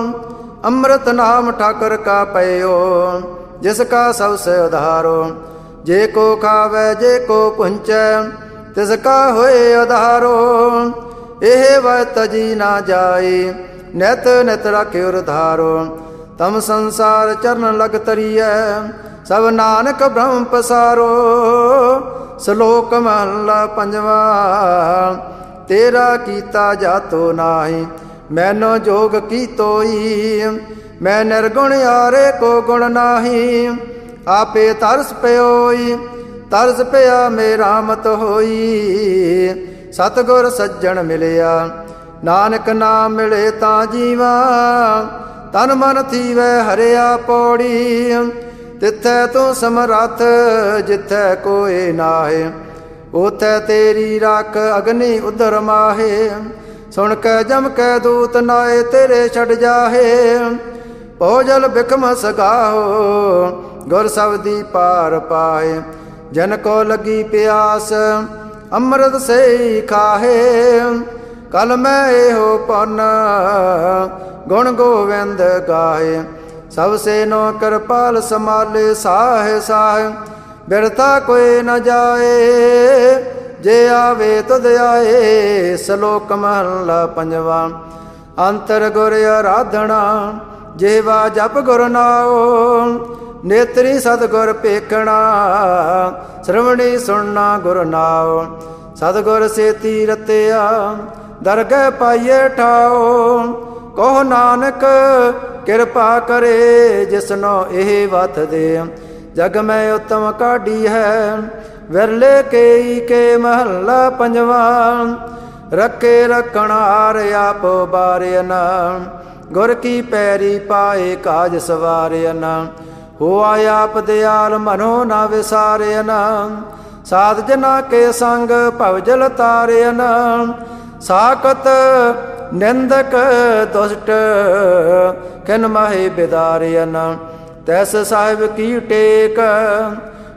S1: ਅੰਮ੍ਰਿਤ ਨਾਮ ਠਾਕੁਰ ਕਾ ਪਇਓ। ਜਿਸ ਕਾ ਸਭ ਸੇ ਉਧਾਰੋ, ਜੇ ਕੋ ਖਾਵੇ, ਜੇ ਕੋ ਪੁੰਚੈ, ਤਿਸ ਕਾ ਹੋਏ ਉਧਾਰੋ। ਇਹ ਵੈ ਤਜੀ ਨਾ ਜਾਏ, ਨਿਤ ਨਿਤ ਰਖਿਓ ਉਧਾਰੋ ਤਮ ਸੰਸਾਰ ਚਰਨ ਲਗ ਤਰੀਐ, ਸਭ ਨਾਨਕ ਬ੍ਰਹਮ ਪਸਾਰੋ। ਸ਼ਲੋਕ ਮਹਲਾ ਪੰਜਵਾ, ਤੇਰਾ ਕੀਤਾ ਜਾਤੋ ਨਾਹੀ, ਮੈਨੋ ਜੋਗ ਕੀ ਤੋਈ ਮੈਂ ਨਿਰਗੁਣ ਯਾਰੇ ਕੋ ਗੁਣ ਨਾਹੀ, ਆਪੇ ਤਰਸ ਪਿਓਈ, ਤਰਸ ਪਿਆ ਮੇਰਾ ਮਤ ਹੋਈ। ਸਤਗੁਰ ਸੱਜਣ ਮਿਲਿਆ, ਨਾਨਕ ਨਾਮ ਮਿਲੇ ਤਾਂ ਜੀਵਾ। ਤਨ ਮਨ ਥੀਵੈ ਹਰਿਆ ਪੌੜੀ, ਤਿੱਥੈ ਤੂੰ ਸਮਰੱਥ ਜਿੱਥੈ ਕੋਏ ਨਾਹੇ। ਉਥੈ ਤੇਰੀ ਰੱਖ ਅਗਨੀ ਉਦਰ ਮਾਹੇ, ਸੁਣ ਕੇ ਜਮ ਕੇ ਦੂਤ ਨਾਏ ਤੇਰੇ ਛੱਡ ਜਾਹੇ। ਭੋਜਲ ਬਿਕਮ ਸਗਾਹੋ, ਗੁਰ ਸਬਦੀ ਪਾਰ ਪਾਏ। ਜਨ ਕੋ ਲੱਗੀ ਪਿਆਸ, ਅੰਮ੍ਰਿਤ ਸੇ ਖਾਹੇ। ਕਲ ਮੈਂ ਇਹੋ ਪਨ, ਗੁਣ ਗੋਵਿੰਦ ਗਾਏ। ਸਭ ਸੇ ਨੋ ਕਿਰਪਾਲ ਸਮਾਲੇ ਸਾਹ ਸਾਹ। ਬਿਰਤਾ ਕੋਈ ਨ ਜਾਏ, ਜੇ ਆਵੇ ਤੁਧ ਆਏ। ਸ਼ਲੋਕ ਮਹਲਾ ਪੰਜਵਾ। ਅੰਤਰ ਗੁਰ ਆਰਾਧਣਾ ਜੇਵਾ ਜਪ ਗੁਰ ਨਾਉ, ਨੇਤਰੀ ਸਤਗੁਰ ਪੇਖਣਾ ਸ਼ਰਵਣੀ ਸੁਣਨਾ ਗੁਰ ਨਾਉ। ਸਤਗੁਰ ਸੇਤੀ ਰਤਿਆ ਦਰਗਹਿ ਪਾਈਏ ਠਾਉ। ਕਹੋ ਨਾਨਕ, ਕਿਰਪਾ ਕਰੇ ਜਿਸਨੋ ਇਹ ਵਤ ਦੇ। ਜਗ ਮੈਂ ਉਤਮ ਕਾਢੀ ਹੈ, ਵਿਰਲੇ ਕੇਈ ਕੇ ਮਹੱਲਾ ਪੰਜਵਾ। ਰੱਖੇ ਰਖਣ ਹਾਰ ਆਪ ਬਾਰਿਆਨ ਗੁਰ ਕੀ ਪੈਰੀ ਪਾਏ ਕਾਜ ਸਵਾਰਿਆਨ, ਹੋਆ ਆਪ ਦਿਆਲ ਮਨੋ ਨਾ ਵਿਸਾਰਿਆਨ। ਸਾਧ ਜਨਾ ਕੇ ਸੰਗ ਭਵਜਲ ਤਾਰਿਆਨ ਸਾਕਤ ਨਿੰਦਕ ਦੁਸ਼ਟ ਕਿਨ ਮਹਿ ਬਿਦਾਰਿਆਨ। ਤੈਸ ਸਾਹਿਬ ਕੀ ਟੇਕ,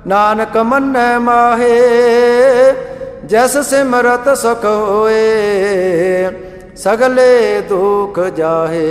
S1: ਨਾਨਕ ਮੰਨੈ ਮਾਹੇ, ਜਸ ਸਿਮਰਤ ਸੁਖ ਹੋਏ। ਸਗਲੇ ਦੁਖ ਜਾਹੇ।